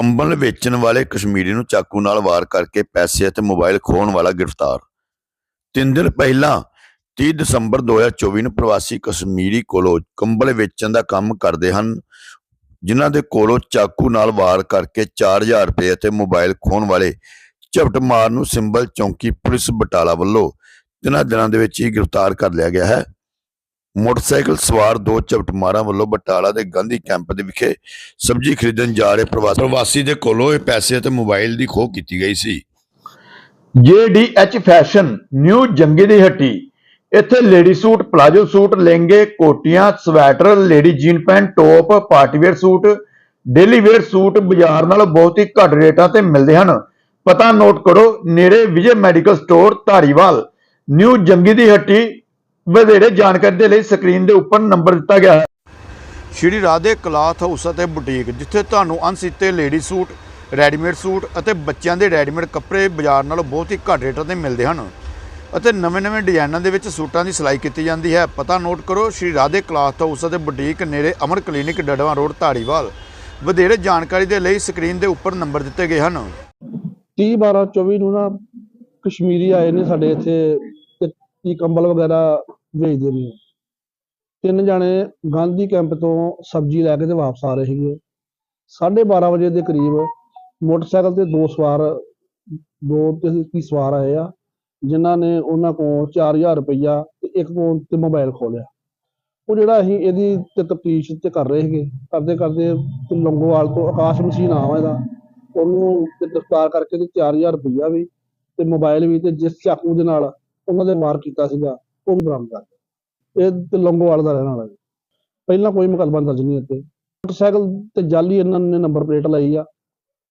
ਕੰਬਲ ਵੇਚਣ ਵਾਲੇ ਕਸ਼ਮੀਰੀ ਨੂੰ ਚਾਕੂ ਨਾਲ ਵਾਰ ਕਰਕੇ ਪੈਸੇ ਅਤੇ ਮੋਬਾਈਲ ਖੋਹਣ ਵਾਲਾ ਗ੍ਰਿਫਤਾਰ। ਤਿੰਨ ਦਿਨ ਪਹਿਲਾਂ 30 ਦਸੰਬਰ 2024 ਨੂੰ ਪ੍ਰਵਾਸੀ ਕਸ਼ਮੀਰੀ ਕੋਲੋਂ ਕੰਬਲ ਵੇਚਣ ਦਾ ਕੰਮ ਕਰਦੇ ਹਨ, ਜਿਨ੍ਹਾਂ ਦੇ ਕੋਲੋਂ ਚਾਕੂ ਨਾਲ ਵਾਰ ਕਰਕੇ 4000 ਰੁਪਏ ਅਤੇ ਮੋਬਾਈਲ ਖੋਹਣ ਵਾਲੇ ਝਪਟਮਾਰ ਨੂੰ ਸਿੰਬਲ ਚੌਂਕੀ ਪੁਲਿਸ ਬਟਾਲਾ ਵੱਲੋਂ ਤਿੰਨਾਂ ਦਿਨਾਂ ਦੇ ਵਿੱਚ ਹੀ ਗ੍ਰਿਫਤਾਰ ਕਰ ਲਿਆ ਗਿਆ ਹੈ। ਮੋਟਰਸਾਈਕਲ ਸਵਾਰ ਦੋ ਝਪਟਮਾਰਾਂ ਵੱਲੋਂ ਬਟਾਲਾ ਦੇ ਗਾਂਧੀ ਕੈਂਪ ਦੇ ਵਿਖੇ ਸਬਜ਼ੀ ਖਰੀਦਣ ਜਾ ਰਹੇ ਪ੍ਰਵਾਸੀ ਦੇ ਕੋਲੋਂ ਇਹ ਪੈਸੇ ਅਤੇ ਮੋਬਾਈਲ ਦੀ ਖੋਹ ਕੀਤੀ ਗਈ ਸੀ। JDH ਫੈਸ਼ਨ, ਨਿਊ ਜੰਗੇ ਦੀ ਹੱਟੀ। ਇੱਥੇ ਲੇਡੀ ਸੂਟ, ਪਲਾਜੋ ਸੂਟ, ਲਹਿੰਗੇ, ਕੋਟੀਆਂ, sweater, lady jean pant, top party wear suit, daily wear suit ਬਾਜ਼ਾਰ ਨਾਲੋਂ ਬਹੁਤ ਹੀ ਘੱਟ ਰੇਟਾਂ ਤੇ ਮਿਲਦੇ ਹਨ। ਪਤਾ ਨੋਟ ਕਰੋ, ਨੇੜੇ Vijay medical store, Dhariwal. New Jangi ਦੀ ਹੱਟੀ ਵਧੇਰੇ ਜਾਣਕਾਰੀ ਦੇ ਲਈ ਸਕਰੀਨ ਦੇ ਉੱਪਰ ਨੰਬਰ ਦਿੱਤਾ ਗਿਆ ਹੈ। ਸ਼੍ਰੀ ਰਾਧੇ ਕਲਾਥ ਹਾਊਸ ਅਤੇ ਬੁਟੀਕ ਜਿੱਥੇ ਤੁਹਾਨੂੰ ਅਣਸੀਤੇ ਲੇਡੀ ਸੂਟ ਰੈਡੀਮੇਡ ਸੂਟ ਅਤੇ ਬੱਚਿਆਂ ਦੇ ਰੈਡੀਮੇਡ ਕੱਪੜੇ ਬਾਜ਼ਾਰ ਨਾਲੋਂ ਬਹੁਤ ਹੀ ਘੱਟ ਰੇਟਾਂ ਤੇ ਮਿਲਦੇ ਹਨ ਅਤੇ ਨਵੇਂ-ਨਵੇਂ ਡਿਜ਼ਾਈਨਾਂ ਦੇ ਵਿੱਚ ਸੂਟਾਂ ਦੀ ਸਿਲਾਈ ਕੀਤੀ ਜਾਂਦੀ ਹੈ। ਪਤਾ ਨੋਟ ਕਰੋ ਸ਼੍ਰੀ ਰਾਧੇ ਕਲਾਥ ਹਾਊਸ ਅਤੇ ਬੁਟੀਕ ਨੇੜੇ ਅਮਰ ਕਲੀਨਿਕ ਡੜਵਾ ਰੋਡ ਧਾਰੀਵਾਲ। ਵਧੇਰੇ ਜਾਣਕਾਰੀ ਦੇ ਲਈ ਸਕਰੀਨ ਦੇ ਉੱਪਰ ਨੰਬਰ ਦਿੱਤੇ ਗਏ ਹਨ। 30 12 24 ਨੂੰ ਨਾ ਕਸ਼ਮੀਰੀ ਆਏ ਨੇ ਸਾਡੇ ਇੱਥੇ ਕੀ ਕੰਬਲ ਵਗੈਰਾ ਵੇਚਦੇ ਨੇ ਤਿੰਨ ਜਾਣੇ ਗਾਂਧੀ ਕੈਂਪ ਤੋਂ ਸਬਜ਼ੀ ਲੈ ਕੇ ਤੇ ਵਾਪਸ ਆ ਰਹੇ ਸੀਗੇ। 12:30 ਵਜੇ ਦੇ ਕਰੀਬ ਮੋਟਰਸਾਈਕਲ ਤੇ ਦੋ ਸਵਾਰ, ਦੋ ਤੇ ਕੀ ਸਵਾਰ ਆਏ ਆ, ਜਿਨ੍ਹਾਂ ਨੇ ਉਹਨਾਂ ਕੋਲ 4000 ਰੁਪਈਆ ਤੇ ਇੱਕ ਫੋਨ ਤੇ ਮੋਬਾਈਲ ਖੋਲਿਆ ਉਹ ਜਿਹੜਾ ਅਸੀਂ ਇਹਦੀ ਤੇ ਤਫਤੀਸ਼ ਤੇ ਕਰ ਰਹੇ ਸੀਗੇ, ਕਰਦੇ ਕਰਦੇ ਤੇ ਲੰਗੋਵਾਲ ਤੋਂ ਆਕਾਸ਼ ਮਸ਼ੀਨ ਨਾਮ ਆ ਇਹਦਾ, ਉਹਨੂੰ ਤੇ ਗ੍ਰਿਫਤਾਰ ਕਰਕੇ ਤੇ 4000 ਰੁਪਈਆ ਵੀ ਤੇ ਮੋਬਾਈਲ ਵੀ ਤੇ ਜਿਸ ਚਾਕੂ ਦੇ ਨਾਲ ਉਹਨਾਂ ਦੇ ਵਾਰ ਕੀਤਾ ਸੀਗਾ ਉਹ ਵੀ ਬਰਾਮਦ ਕਰ ਲਿਆ ਇਹ ਲੰਗੋਵਾਲ ਦਾ ਰਹਿਣ ਵਾਲਾ ਪਹਿਲਾਂ ਕੋਈ ਮੁਕੱਦਮਾ ਦਰਜ ਨਹੀਂ ਇੱਥੇ। ਮੋਟਰਸਾਈਕਲ ਤੇ ਜਾਲੀ ਇਹਨਾਂ ਨੇ ਨੰਬਰ ਪਲੇਟ ਲਾਈ ਆ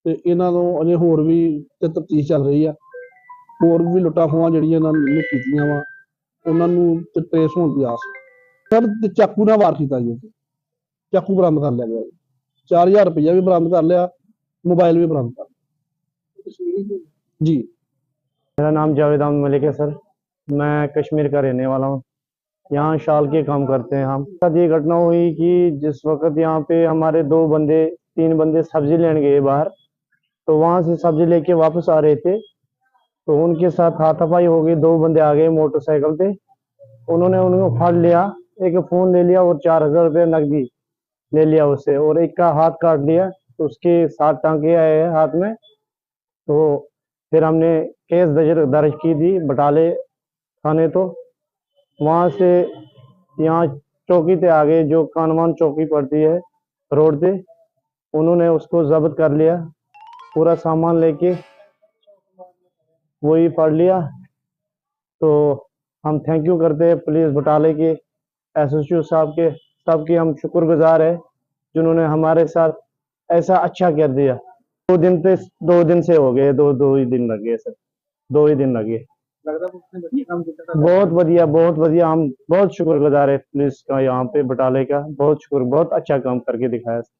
ਤੇ ਇਹਨਾਂ ਨੂੰ ਅਜੇ ਹੋਰ ਵੀ ਤਫਤੀਸ਼ ਚੱਲ ਰਹੀ ਆ। ਹੋਰ ਵੀ ਲੁੱਟਾਂ ਖੋਹਾਂ ਜਿਹੜੀਆਂ ਇਹਨਾਂ ਨੇ ਕੀਤੀਆਂ ਵਾ ਉਹਨਾਂ ਨੂੰ ਟ੍ਰੇਸ ਹੋਣ ਦੀ ਆਸ। ਸਰ ਚਾਕੂ ਨਾਲ ਵਾਰ ਕੀਤਾ ਜੀ ਚਾਕੂ ਬਰਾਮਦ ਕਰ ਲਿਆ ਗਿਆ 4000 ਰੁਪਇਆ ਵੀ ਬਰਾਮਦ ਕਰ ਲਿਆ ਮੋਬਾਈਲ ਵੀ ਬਰਾਮਦ ਕਰ ਲਿਆ। ਜੀ। ਮੇਰਾ ਨਾਮ ਜਾਵੇਦ ਅਹਿਮਦ ਮਲਿਕ ਹੈ ਸਰ। मैं कश्मीर का रहने वाला हूँ। यहाँ शाल के काम करते हैं हम। साथ ये घटना हुई कि जिस वक्त यहाँ पे हमारे दो बंदे, तीन बंदे सब्ज़ी लेने गए बाहर तो वहाँ से सब्ज़ी लेके वापस आ रहे थे। तो उनके साथ हाथापाई हो गई, दो बंदे आ गए मोटरसाइकिल पे। उन्होंने उनको फाड़ लिया, एक फ़ोन ले लिया और चार हज़ार रुपये नकदी ले लिया उससे और एक का हाथ काट लिया तो उसके सात टांके आए हाथ में। तो फिर हमने केस दर्ज की थी, बटाले थाने तो वहाँ से यहाँ चौकी पे आगे जो कानवान चौकी पड़ती है, रोड पे, उन्होंने उसको जब्त कर लिया, पूरा सामान लेके वही पढ़ लिया। तो हम थैंक यू करते हैं पुलिस बटाले के एसएसयू साहब के, सबके हम शुक्रगुजार है जिन्होंने हमारे साथ ऐसा अच्छा कर दिया। दो दिन पे, दो दिन से हो गए, दो दो ही दिन लगे सर। दो ही दिन लगे बहुत बढ़िया बहुत बढ़िया हम बहुत शुक्रगुजार है पुलिस का यहाँ पे बटाले का बहुत शुक्र बहुत अच्छा काम करके दिखाया सर